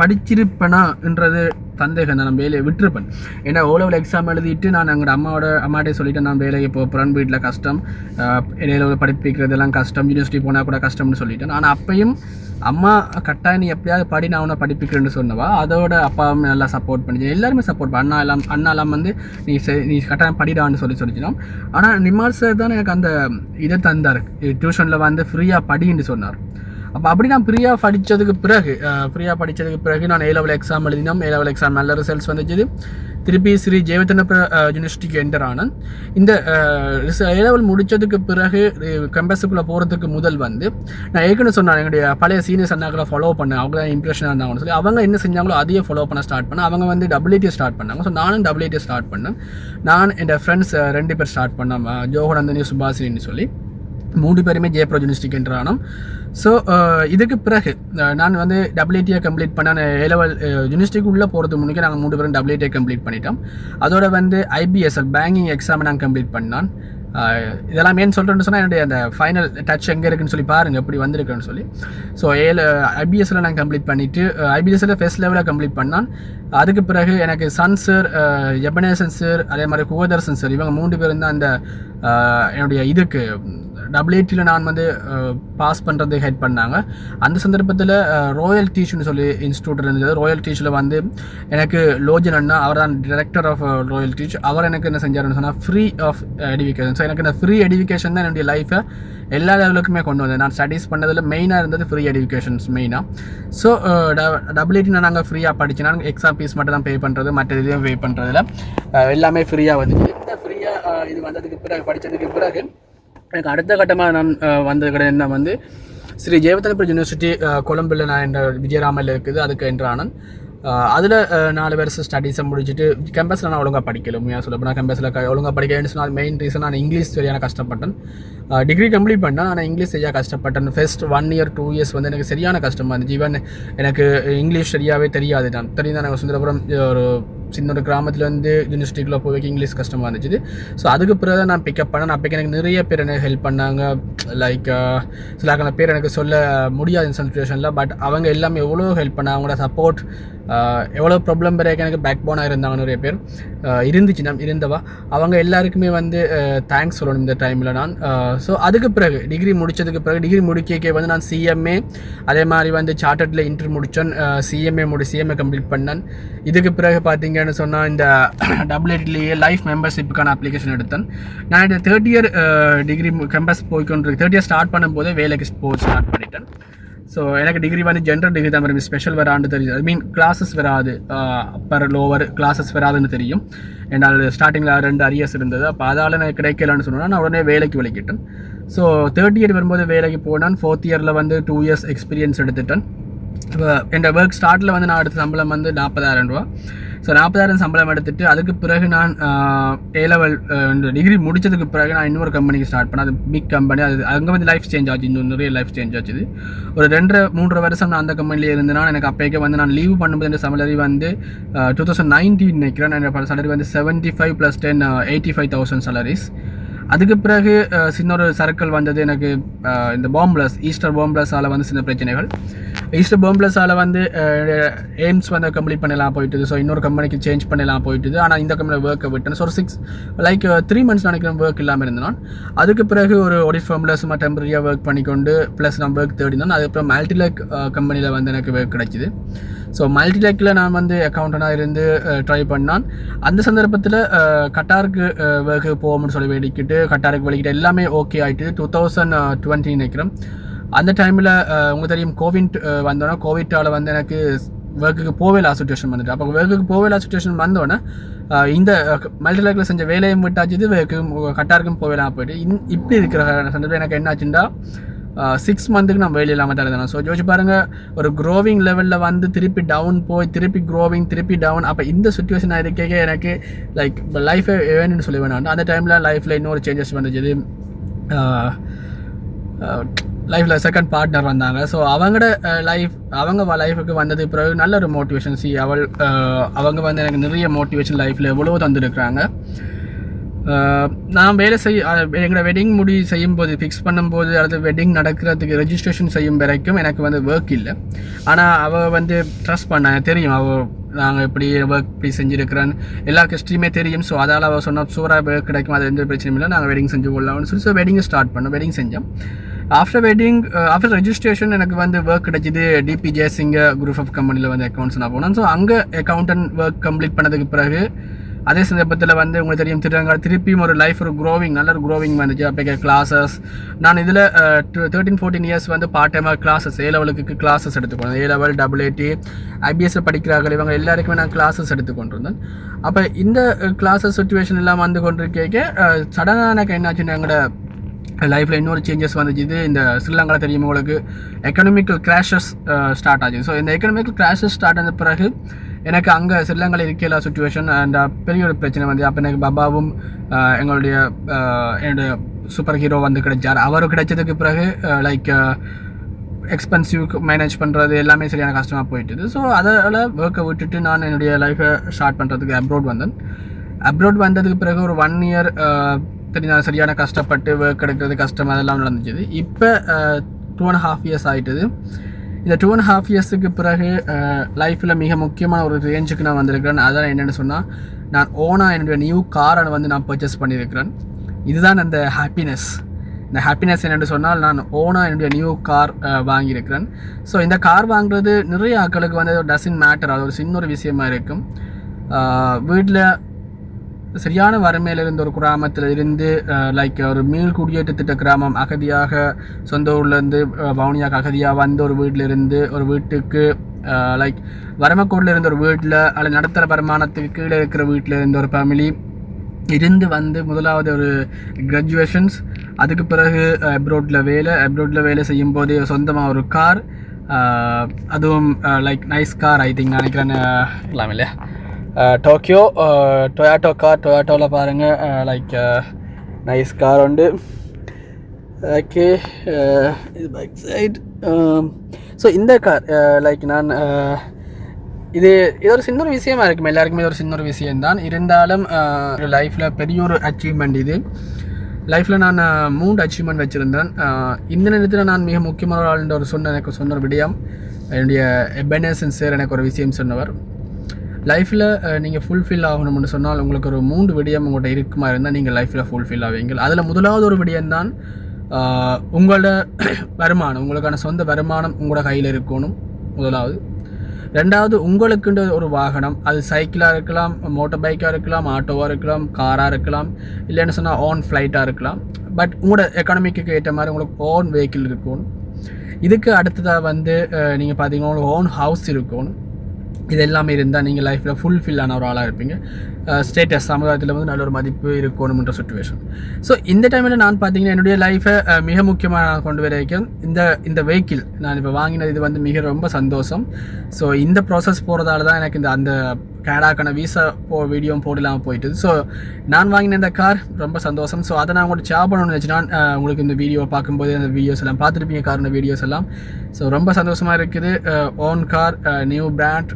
படிச்சிருப்பேனா என்றது சந்தேகம் தான் நான் வேலையை விட்டுருப்பேன். ஏன்னா ஓ லெவல் எக்ஸாம் எழுதிட்டு நான் எங்களோட அம்மாவோட அம்மாட்டே சொல்லிட்டு நான் வேலைக்கு போகிறேன் வீட்டில் கஷ்டம். இடையில படிப்பிக்கிறதெல்லாம் கஷ்டம். யூனிவர்சிட்டி போனால் கூட கஷ்டம்னு சொல்லிட்டேன் ஆனால் அப்பையும் அம்மா கட்டாயம் நீ எப்படியாவது படி நான் உன்னை படிப்பிக்கிறேன்னு சொன்னவா? அதோட அப்பாவும் நல்லா சப்போர்ட் பண்ணிச்சு. எல்லாருமே சப்போர்ட் அண்ணா எல்லாம் அண்ணா எல்லாம் வந்து நீ நீ கட்டாயம் படிடான்னு சொல்லி சொல்லிச்சினோம் ஆனால் நிமால் சார் தான் எனக்கு அந்த இதை தந்தார். டியூஷனில் வந்து ஃப்ரீயாக படின்னு சொன்னார். அப்போ அப்படி நான் ஃப்ரீயாக படித்ததுக்கு பிறகு ஃப்ரீயாக படித்ததுக்கு பிறகு நான் ஏ லெவல் எக்ஸாம் எழுதினோம். ஏ லெவல் எக்ஸாம் நல்ல ரிசல்ட்ஸ் வந்துச்சு. திருப்பி ஸ்ரீ ஜெயவர்தனபுர யூனிவர்சிட்டிக்கு என்டர் ஆனேன். இந்த ஏ லெவல் முடித்ததுக்கு பிறகு கம்பஸுக்குள்ளே போகிறதுக்கு முதல் வந்து நான் ஏற்கனவே சொன்னேன் என்னுடைய பழைய சீனியர்ஸ் அண்ணாக்களை ஃபாலோ பண்ணேன் அவங்க தான் இம்ப்ரெஷனாக இருந்தாங்கன்னு சொல்லி அவங்க என்ன செஞ்சாங்களோ அதையே ஃபாலோ பண்ண ஸ்டார்ட் பண்ணேன். அவங்க வந்து டபிள்யூடி ஸ்டார்ட் பண்ணாங்க. ஸோ நானும் டபிள்யூடி ஸ்டார்ட் பண்ணேன். நான் என் ஃப்ரெண்ட்ஸ் ரெண்டு பேர் ஸ்டார்ட் பண்ணேன் அஹ், ஜோகநந்தினி சுபாஷினின்னு சொல்லி. மூணு பேருமே ஜெயப்ரோ யூனிவர்சிட்டிக்கு என்றானோம் ஸோ uh, இதுக்கு பிறகு uh, நான் வந்து டபிள்யூடியை கம்ப்ளீட் பண்ண ஏ லெவல் யூனிவர்சிட்டிக்கு uh, உள்ளே போகிறதுக்கு முன்னாடி நாங்கள் மூணு பேரும் டபிள்யூடியை கம்ப்ளீட் பண்ணிட்டோம். அதோட வந்து ஐபிஎஸ்எல் பேங்கிங் எக்ஸாமை நான் கம்ப்ளீட் பண்ணான். இதெல்லாம் ஏன் சொல்கிறேன்னு சொன்னால் என்னுடைய அந்த ஃபைனல் டச் எங்கே இருக்குன்னு சொல்லி பாருங்கள் எப்படி வந்திருக்குன்னு சொல்லி. ஸோ ஏல ஐபிஎஸ்சில் நான் கம்ப்ளீட் பண்ணிவிட்டு ஐபிஎஸ்சில் ஃபர்ஸ்ட் லெவலில் கம்ப்ளீட் பண்ணான். அதுக்கு பிறகு எனக்கு சன் சார் ஜெபனேசன் சார் அதே மாதிரி குவதர்சன் சார் இவங்க மூன்று பேரும் தான் அந்த என்னுடைய இதுக்கு டபிள்யூடியில் நான் வந்து பாஸ் பண்ணுறது ஹெட் பண்ணாங்க. அந்த சந்தர்ப்பத்தில் ராயல் டீச்சுன்னு சொல்லி இன்ஸ்டியூட் இருந்தது. ராயல் டீச்சில் வந்து எனக்கு லோஜன் அண்ணா அவர் தான் டிரெக்டர் ஆஃப் ராயல் டீச் அவர் எனக்கு என்ன செஞ்சாருன்னு சொன்னால் ஃப்ரீ ஆஃப் எடுவிகேஷன் ஸோ எனக்கு இந்த ஃப்ரீ எடுவிகேஷன் தான் என்னுடைய லைஃப்பை எல்லா லெவலுக்குமே கொண்டு வந்தேன். நான் ஸ்டடீஸ் பண்ணதில் மெயினாக இருந்தது ஃப்ரீ எடுவிகேஷன்ஸ் மெயினாக ஸோ டபிள்யூடி நாங்கள் ஃப்ரீயாக படிச்சுனா. எக்ஸாம் ஃபீஸ் மட்டும் தான் பே பண்ணுறது மற்ற இதையும் பே பண்ணுறதுல எல்லாமே ஃப்ரீயாக வந்துச்சு. இந்த ஃப்ரீயாக இது வந்ததுக்கு பிறகு படித்ததுக்கு பிறகு எனக்கு அடுத்த கட்டமாக நான் வந்த வந்தது கடை என்ன வந்து ஸ்ரீ ஜெயவர்தனபுரம் யூனிவர்சிட்டி கொழம்பில் நான் என்ற விஜயராமல் இருக்குது அதுக்கு என்ற ஆனந்த். அதில் நாலு வருஷம் ஸ்டடீஸை முடிச்சுட்டு கேம்பஸில் நான் ஒழுங்காக படிக்கல உண்மையாக சொல்ல போனால் கேம்பஸில் ஒழுங்காக படிக்கலன்னு சொன்னால் மெயின் ரீசன் நான் இங்கிலீஷ் சரியான கஷ்டப்பட்டேன். டிகிரி கம்ப்ளீட் பண்ணேன். ஆனால் இங்கிலீஷ் சரியாக கஷ்டப்பட்டேன். First one year two years வந்து எனக்கு சரியான கஷ்டமாக இருந்துச்சு. ஈவன் எனக்கு இங்கிலீஷ் சரியாகவே தெரியாது நான் தெரிந்தால் நாங்கள் சுந்தரபுரம் ஒரு சின்ன ஒரு கிராமத்துலேருந்து யூனிவர்சிட்டிக்குள்ளே போய் இங்கிலீஷ் கஷ்டமாக இருந்துச்சு. ஸோ அதுக்கு பிறகு தான் நான் பிக்கப் பண்ணேன். அப்போ எனக்கு நிறைய பேர் எனக்கு ஹெல்ப் பண்ணாங்க. லைக் சில பேர் எனக்கு சொல்ல முடியாது இந்த சுச்சுவேஷனில் பட் அவங்க எல்லாமே எவ்வளோ ஹெல்ப் பண்ணாங்க. அவங்களோட சப்போர்ட் எவ்வளோ ப்ராப்ளம் பிறகு எனக்கு பேக் போனாக இருந்தாங்க நிறைய பேர். இருந்துச்சு நம் இருந்தவா. அவங்க எல்லாருக்குமே வந்து தேங்க்ஸ் சொல்லணும் இந்த டைமில் நான். ஸோ அதுக்கு பிறகு டிகிரி முடிச்சதுக்கு பிறகு டிகிரி முடிக்க வந்து நான் சிஎம்ஏ அதே மாதிரி வந்து சார்ட்டர்டில் இன்டர் முடித்தேன் சிஎம்ஏ முடி சிஎம்ஏ கம்ப்ளீட் பண்ணேன். இதுக்கு பிறகு பார்த்தீங்கன்னு சொன்னால் இந்த டபிள்யூடிலேயே லைஃப் மெம்பர்ஷிப்புக்கான அப்ளிகேஷன் எடுத்தேன். நான் இந்த தேர்ட் இயர் டிகிரி கேம்பஸ் போய்க்கொண்டு தேர்ட் இயர் ஸ்டார்ட் பண்ணும்போதே வேலைக்கு போ ஸ்டார்ட் பண்ணிட்டேன். ஸோ எனக்கு டிகிரி வந்து ஜென்ரல் டிகிரி தான் வரும் ஸ்பெஷல் வரான்னு தெரியும் ஐ மீன் கிளாஸஸ் வராது. அப்பர் லோவர் கிளாஸஸ் வராதுன்னு தெரியும். என்னால் ஸ்டார்டிங்கில் ரெண்டு அரியர்ஸ் இருந்தது. அப்போ அதால் எனக்கு கிடைக்கலன்னு சொன்னால் நான் உடனே வேலைக்கு விளக்கிட்டேன் ஸோ தேர்ட் இயர் வரும்போது வேலைக்கு போனான். ஃபோர்த் இயரில் வந்து டூ இயர்ஸ் எக்ஸ்பீரியன்ஸ் எடுத்துட்டேன். இப்போ என் ஒர்க் ஸ்டார்ட்டில் வந்து நான் எடுத்த சம்பளம் வந்து நாற்பதாயிரம் ரூபா. ஸோ நாற்பதாயிரம் சம்பளம் எடுத்துட்டு அதுக்கு பிறகு நான் ஏ லெவல் டிகிரி முடிச்சதுக்கு பிறகு நான் இன்னொரு கம்பெனிக்கு ஸ்டார்ட் பண்ணேன். அது பிக் கம்பெனி அது அங்கே வந்து லைஃப் சேஞ்ச் ஆச்சு. இன்னும் நிறைய லைஃப் சேஞ்ச் ஆச்சு ஒரு ரெண்டரை மூன்றரை வருஷம் நான் அந்த கம்பெனிலே இருந்தேன்னா எனக்கு அப்போக்கே வந்து நான் லீவ் பண்ணும்போது என் சேலரி வந்து டூ தௌசண்ட் நைன்டீன் நினைக்கிறேன் என்னோட சேலரி வந்து seventy five plus ten eighty five thousand salaries அதுக்கு பிறகு சின்ன ஒரு சர்க்கிள் வந்தது எனக்கு இந்த பாம்பிளஸ் ஈஸ்டர் பாம்பிளஸால் வந்து சின்ன பிரச்சனைகள். ஈஸ்டர் பேர்ம்ப்ளஸால் வந்து எய்ம்ஸ் வந்து கம்ப்ளீட் பண்ணலாம் போயிட்டுது. ஸோ இன்னொரு கம்பெனிக்கு சேஞ்ச் பண்ணலாம் போயிட்டுது. ஆனால் இந்த கம்பெனியில் ஒர்க்கை விட்டேன். ஸோ ஒரு சிக்ஸ் லைக் த்ரீ மந்த்ஸ் நினைக்கிறேன் ஒர்க் இல்லாமல் இருந்தேன். அதுக்கு பிறகு ஒரு ஒடி ஃபேமில் சும்மா டெம்பரரியாக ஒர்க் பண்ணிக்கொண்டு ப்ளஸ் நான் ஒர்க் தேடினோம் அதுக்கப்புறம் மல்டிலெக் கம்பெனியில் வந்து எனக்கு ஒர்க் கிடைச்சிது ஸோ மல்டிடெக்கில் நான் வந்து அக்கௌண்டனாக இருந்து ட்ரை பண்ணான். அந்த சந்தர்ப்பத்தில் கட்டாருக்கு ஒர்க்கு போகும்னு சொல்லி வேடிக்கிட்டு கட்டாருக்கு வெளிக்கிட்டு எல்லாமே ஓகே ஆகிட்டு டூ தௌசண்ட் டுவெண்ட்டி நினைக்கிறேன். அந்த டைமில் உங்களுக்கு தெரியும் கோவிட் வந்தோடனே கோவிட்டால் வந்து எனக்கு ஒர்க்குக்கு போவேலா சுச்சுவேஷன் வந்துட்டு. அப்போ ஒர்க்குக்கு போவேலா சுச்சுவேஷன் வந்தோடனே இந்த மல்டிலேக்கில் செஞ்ச வேலையும் விட்டாச்சு ஒர்க்கு கட்டாருக்கும் போவேலாம் போயிட்டு. இன் இப்படி இருக்கிற சந்தர்ப்பம் எனக்கு என்னாச்சுன்னா சிக்ஸ் மந்த்துக்கு நான் வெளியில் இல்லாமல் தான் ஸோ யோசிச்சு பாருங்கள் ஒரு க்ரோவிங் லெவலில் வந்து திருப்பி டவுன் போய் திருப்பி க்ரோவிங் திருப்பி டவுன் அப்போ இந்த சுச்சுவேஷன் இருக்கே எனக்கு லைக் இப்போ லைஃபே வேணும்னு சொல்லி வேணாம். அந்த டைமில் லைஃப்பில் இன்னொரு சேஞ்சஸ் வந்துச்சு. லைஃப்பில் செகண்ட் பார்ட்னர் வந்தாங்க. ஸோ அவங்களோட லைஃப் அவங்க லைஃபுக்கு வந்தது பிறகு நல்ல ஒரு மோட்டிவேஷன் சி அவள் அவங்க வந்து எனக்கு நிறைய மோட்டிவேஷன் லைஃப்பில் எவ்வளோ தந்துருக்குறாங்க. நான் வேலை செய் எங்களோட வெட்டிங் முடி செய்யும் போது ஃபிக்ஸ் பண்ணும்போது அல்லது வெட்டிங் நடக்கிறதுக்கு ரெஜிஸ்ட்ரேஷன் செய்யும் வரைக்கும் எனக்கு வந்து ஒர்க் இல்லை. ஆனால் அவள் வந்து ட்ரஸ்ட் பண்ண தெரியும் அவள் நாங்கள் இப்படி ஒர்க் இப்படி செஞ்சுருக்கிறேன் எல்லா கஸ்டியுமே தெரியும். ஸோ அதால் அவள் சொன்னால் சூறாக ஒர்க் கிடைக்கும். அது எந்த பிரச்சனையும் இல்லை. நாங்கள் வெட்டிங் செஞ்சு கொள்ளலாம்னு. சொல்லி ஸோ வெட்டிங்கை ஸ்டார்ட் பண்ணோம். வெட்டிங் செஞ்சோம். ஆஃப்டர் வெட்டிங் ஆஃப்டர் ரெஜிஸ்ட்ரேஷன் எனக்கு வந்து ஒர்க் கிடைச்சிது டிபி சிங்க குரூப் ஆஃப் கம்பெனியில் வந்து அக்கௌண்ட்ஸ் நான் போனேன் ஸோ அங்கே அக்கௌண்டன்ட் ஒர்க் கம்ப்ளீட் பண்ணதுக்கு பிறகு அதே சந்தர்ப்பத்தில் வந்து உங்களுக்கு தெரியும் திருங்க திருப்பியும் ஒரு லைஃப் ஒரு க்ரோவிங் நல்ல ஒரு க்ரோவிங் வந்துச்சு. அப்போ கிளாஸஸ் நான் இதில் தேர்ட்டின் ஃபோர்டீன் இயர்ஸ் வந்து பார்ட் டைமாக கிளாஸஸ் ஏ லெவலுக்கு கிளாஸஸ் எடுத்துக்கணும் ஏ லெவல் டபுள் ஏடி ஐபிஎஸ்சில் படிக்கிறார்கள் இவங்க எல்லாருக்குமே நான் கிளாஸஸ் எடுத்துக்கொண்டிருந்தேன். அப்போ இந்த uh, கிளாஸஸ் சுச்சுவேஷன் எல்லாம் வந்து கொண்டிருக்கேக்க uh, சடனாக எனக்கு என்னாச்சுன்னு எங்களோட லைஃப்பில் இன்னொரு சேஞ்சஸ் வந்துச்சு இந்த ஸ்ரீலங்காவில் தெரியும் உங்களுக்கு? எக்கனாமிக்கல் கிராஷஸ் ஸ்டார்ட் ஆச்சு ஸோ இந்த எக்கனாமிக்கல் கிராஷஸ் ஸ்டார்ட் ஆன பிறகு எனக்கு அங்கே ஸ்ரீலங்காவில் இருக்கையில சுச்சுவேஷன் அண்ட் பெரிய ஒரு பிரச்சனை வந்து அப்போ எனக்கு பாபாவும் எங்களுடைய என்னுடைய சூப்பர் ஹீரோ வந்து கிடைச்சார். அவர் கிடைச்சதுக்கு பிறகு லைக் எக்ஸ்பென்சிவ் மேனேஜ் பண்ணுறது எல்லாமே சரியான கஷ்டமாக போயிட்டுது. ஸோ அதில் ஒர்க்கை விட்டுட்டு நான் என்னுடைய லைஃப்பை ஸ்டார்ட் பண்ணுறதுக்கு அப்ரோட் வந்தேன். அப்ரோட் வந்ததுக்கு பிறகு ஒரு ஒன் இயர் தெரிஞ்ச சரியான கஷ்டப்பட்டு ஒர்க் கிடைக்கிறது கஷ்டம் அதெல்லாம் நடந்துச்சு. இப்போ டூ அண்ட் ஹாஃப் இயர்ஸ் ஆகிட்டுது இந்த டூ அண்ட் ஹாஃப் இயர்ஸுக்கு பிறகு லைஃப்பில் மிக முக்கியமான ஒரு ரேஞ்சுக்கு நான் வந்திருக்கிறேன். அதான் என்னென்னு சொன்னால் நான் ஓனாக என்னுடைய நியூ காரை வந்து நான் பர்ச்சேஸ் பண்ணியிருக்கிறேன். இதுதான் அந்த ஹாப்பினஸ் இந்த ஹாப்பினஸ் என்னென்னு சொன்னால் நான் ஓனாக என்னுடைய நியூ கார் வாங்கியிருக்கிறேன். ஸோ இந்த கார் வாங்குறது நிறைய ஆட்களுக்கு வந்து டசின் மேட்டர் அது ஒரு சின்ன ஒரு விஷயமா இருக்கும். வீட்டில் சரியான வறுமையில் இருந்த ஒரு கிராமத்தில் இருந்து லைக் ஒரு மீள் குடியேற்ற திட்ட கிராமம் அகதியாக சொந்த ஊர்லேருந்து வவுனியாக அகதியாக வந்த ஒரு வீட்டில் இருந்து ஒரு வீட்டுக்கு லைக் வரமக்கோடில் இருந்த ஒரு வீட்டில் அல்லது நடுத்தர வருமானத்துக்கு கீழே இருக்கிற வீட்டில் இருந்த ஒரு ஃபேமிலி இருந்து வந்து முதலாவது ஒரு கிராஜுவேஷன்ஸ் அதுக்கு பிறகு அப்ரோட்டில் வேலை அப்ரோட்டில் வேலை செய்யும் போது சொந்தமாக ஒரு கார் அதுவும் like nice car I think நினைக்கிறேன்னு இல்லாமல் இல்லையா? டோக்கியோ டொயாட்டோ கார் டொயாட்டோவில் பாருங்கள் லைக் நைஸ் கார் உண்டு. ஓகே uh, இது பைக் சைட் ஸோ இந்த கார் லைக் uh, நான் uh, இது இது ஒரு சின்ன ஒரு விஷயமா இருக்கும். எல்லாருக்குமே ஒரு சின்ன ஒரு விஷயம்தான். இருந்தாலும் லைஃப்பில் பெரிய ஒரு அச்சீவ்மெண்ட் இது. லைஃப்பில் நான் மூன்று அச்சீவ்மெண்ட் வச்சுருந்தேன். இந்த நேரத்தில் நான் மிக முக்கியமான ஒரு ஆளுன்ற ஒரு சொன்ன எனக்கு சொன்ன ஒரு விடயம் என்னுடைய எபனேசன் சார் எனக்கு ஒரு விஷயம் சொன்னவர். லைஃப்பில் நீங்கள் ஃபுல்ஃபில் ஆகணும்னு சொன்னால் உங்களுக்கு ஒரு மூன்று விடயம் உங்கள்கிட்ட இருக்குமா இருந்தால் நீங்கள் லைஃப்பில் ஃபுல்ஃபில் ஆவீங்க அதில் முதலாவது ஒரு விடயம் தான் உங்களோட வருமானம் உங்களுக்கான சொந்த வருமானம் உங்களோட கையில் இருக்கணும். முதலாவது. ரெண்டாவது உங்களுக்குன்ற ஒரு வாகனம் அது சைக்கிளாக இருக்கலாம் மோட்டர் பைக்காக இருக்கலாம் ஆட்டோவாக இருக்கலாம் காராக இருக்கலாம் இல்லைன்னு சொன்னால் ஓன் ஃப்ளைட்டாக இருக்கலாம். பட் உங்களோட எக்கானமிக்கு ஏற்ற மாதிரி உங்களுக்கு ஓன் வெஹிக்கிள் இருக்கணும். இதுக்கு அடுத்ததாக வந்து நீங்கள் பார்த்தீங்கன்னா உங்களுக்கு ஓன் ஹவுஸ் இருக்கணும். இது எல்லாமே இருந்தால் நீங்கள் லைஃப்பில் ஃபுல்ஃபில்லான ஒரு ஆளாக இருப்பீங்க. ஸ்டேட்டஸ் சமுதாயத்தில் வந்து நல்ல ஒரு மதிப்பு இருக்கணும்ன்ற சுச்சுவேஷன் ஸோ இந்த டைமில் நான் பார்த்தீங்கன்னா என்னுடைய லைஃப்பை மிக முக்கியமாக நான் கொண்டு வர வைக்கும். இந்த இந்த வெஹிக்கிள் நான் இப்போ வாங்கினது இது வந்து மிக ரொம்ப சந்தோஷம். ஸோ இந்த ப்ராசஸ் போகிறதால தான் எனக்கு இந்த அந்த கேடாக்கான வீசா போ வீடியோ போடலாமல் போயிட்டு ஸோ நான் வாங்கின இந்த கார் ரொம்ப சந்தோஷம். ஸோ அதை நான் உங்களுக்கு ஷேர் பண்ணணும்னு வச்சுனா உங்களுக்கு இந்த வீடியோ பார்க்கும்போது அந்த வீடியோஸ் எல்லாம் பார்த்துருப்பீங்க காரோட வீடியோஸ் எல்லாம். ஸோ ரொம்ப சந்தோஷமாக இருக்குது. ஓன் கார் நியூ பிராண்ட்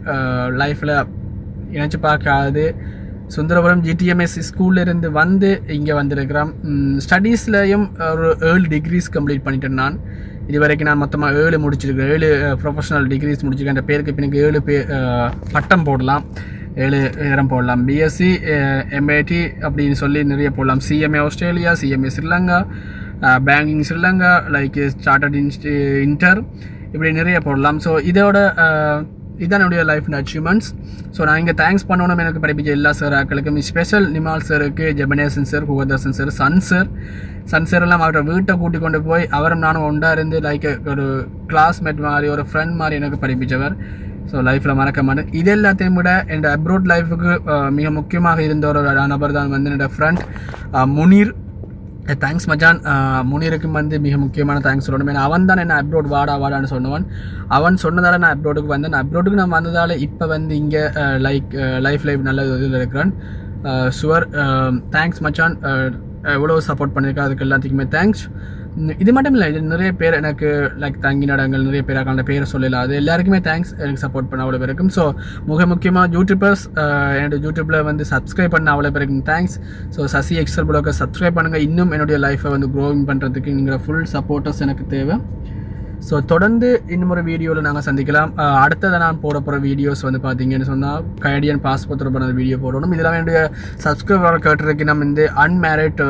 லைஃப்பில் இணைச்சி பார்க்காது சுந்தரபுரம் ஜிடிஎம்எஸ் ஸ்கூல்லேருந்து வந்து இங்கே வந்திருக்கிறோம் ஸ்டடீஸ்லையும் ஒரு ஏழு டிகிரிஸ் கம்ப்ளீட் பண்ணிட்டேன் நான். இது வரைக்கும் நான் மொத்தமாக ஏழு முடிச்சிருக்கேன் ஏழு ப்ரொஃபஷனல் டிகிரிஸ் முடிச்சிருக்கேன். அந்த பேருக்கு பின்னுக்கு ஏழு பே பட்டம் போடலாம். ஏழு நேரம் போடலாம். பிஎஸ்சி எம்ஐடி அப்படின்னு சொல்லி நிறைய போடலாம். CMA Australia CMA Sri Lanka banking Sri Lanka like chartered இன்ஸ்டி inter இப்படி நிறைய போடலாம். ஸோ இதோட இதுதான் என்னுடைய லைஃப் அச்சீவ்மெண்ட்ஸ் ஸோ நான் இங்கே தேங்க்ஸ் பண்ணணும் எனக்கு படிப்பிச்ச எல்லா சார் ஆக்களுக்கும். ஸ்பெஷல் நிமால் சாருக்கு ஜெபனேசன் சார் குகதாசன் சார் சன் சார் சன் சார் எல்லாம் அவரோட வீட்டை கூட்டி கொண்டு போய் அவரும் நானும் ஒன்றா இருந்து லைக் ஒரு கிளாஸ்மேட் மாதிரி ஒரு ஃப்ரெண்ட் மாதிரி எனக்கு படிப்பிச்சவர். ஸோ லைஃப்பில் மறக்க மாட்டேன். இது எல்லாத்தையும் விட என்னோட அப்ரோட் லைஃபுக்கு மிக முக்கியமாக இருந்த ஒரு நபர் தான் வந்து என்னோடய ஃப்ரெண்ட் முனீர். தேங்க்ஸ் மச்சான் முனிருக்கும் வந்து மிக முக்கியமான தேங்க்ஸ் சொல்லணும் ஏன்னா அவன் தான் என்ன அப்ரோட் வாடா வாடான்னு சொன்னவன் அவன் சொன்னதால நான் அப்ரோடுக்கு வந்தேன் அப்ரோடுக்கு நான் வந்ததால் இப்போ வந்து இங்கே லைக் லைஃப் லைஃப் நல்ல இதில் இருக்கிறான் சுவர் தேங்க்ஸ் மச்சான் எவ்வளோ சப்போர்ட் பண்ணியிருக்கா அதுக்கு எல்லாத்துக்குமே தேங்க்ஸ் இது மட்டும் இல்லை இது நிறைய பேர் எனக்கு லைக் தங்கி நடங்கள் நிறைய பேர் பேரை சொல்லலாம் அது எல்லாருக்குமே தேங்க்ஸ் எனக்கு சப்போர்ட் பண்ண அவ்வளோ பேருக்கும். ஸோ மிக முக்கியமாக யூடியூபர்ஸ் uh, என்னோட யூடியூப்பில் வந்து சப்ஸ்கிரைப் பண்ண அவ்வளோ பேருக்கும் தேங்க்ஸ் ஸோ சசி எக்ஸல் ப்ளாக்கை சப்ஸ்கிரைப் பண்ணுங்கள் இன்னும் என்னுடைய லைஃப்பை வந்து க்ரோவிங் பண்ணுறதுக்கு நீங்கள் ஃபுல் சப்போர்ட்டர்ஸ் எனக்கு தேவை. ஸோ தொடர்ந்து இன்னும் ஒரு வீடியோவில் நாங்கள் சந்திக்கலாம். Uh, அடுத்ததை நான் போட போகிற வீடியோஸ் வந்து பார்த்தீங்கன்னு சொன்னால் கனடியன் பாஸ்போர்ட் தொடர்பான வீடியோ போடணும். இதெல்லாம் என்னுடைய சப்ஸ்கிரைபர் கேட்டிருக்கு நம்ம இந்த அன்மேரிட்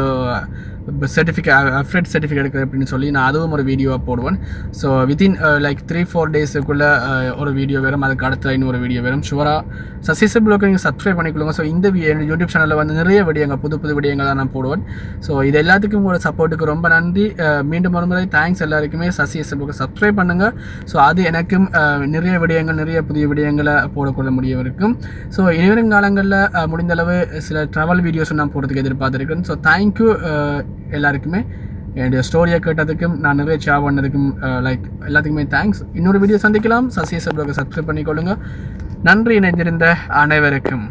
சர்டிஃபிகேட் அஃப்ரெட் சர்டிஃபிகேட் எடுக்கிறது அப்படின்னு சொல்லி நான் அதுவும் ஒரு வீடியோவாக போடுவேன். So within like three four டேஸுக்குள்ளே ஒரு வீடியோ வரும். அதுக்கு அடுத்த இன்னொரு வீடியோ வரும். ஷுவராக சசிசல் ப்ளோக்கு நீங்கள் சப்ஸ்கிரைப் பண்ணிக்கொள்ளுங்க ஸோ இந்த யூடியூப் சேனலில் வந்து நிறைய விடயங்கள் புது புது விடயங்கள் நான் போடுவேன். ஸோ இது எல்லாத்துக்கும் உங்களோட சப்போர்ட்டுக்கு ரொம்ப நன்றி. Uh, மீண்டும் ஒரு முறை தேங்க்ஸ் எல்லாருக்குமே. சசி ப்ளோக்கு சப்ஸ்கிரைப் பண்ணுங்கள் ஸோ அது எனக்கும் uh, நிறைய விடயங்கள் நிறைய புதிய விடயங்களை போடக்கொள்ள முடியும் இருக்கும் ஸோ இனிவரும் காலங்களில் uh, முடிந்தளவு சில ட்ராவல் வீடியோஸ் நான் போடுறதுக்கு எதிர்பார்த்துருக்கேன் ஸோ தேங்க்யூ எல்லாருக்குமே. என்னுடைய ஸ்டோரியை கேட்டதுக்கும் நான் நிறைய ஷேர் பண்ணதுக்கும் லைக் எல்லாத்துக்குமே தேங்க்ஸ் இன்னொரு வீடியோ சந்திக்கலாம். சசி சப்ளோக்கு சப்ஸ்கிரைப் பண்ணிக்கொள்ளுங்க. நன்றி இணைந்திருந்த அனைவருக்கும்.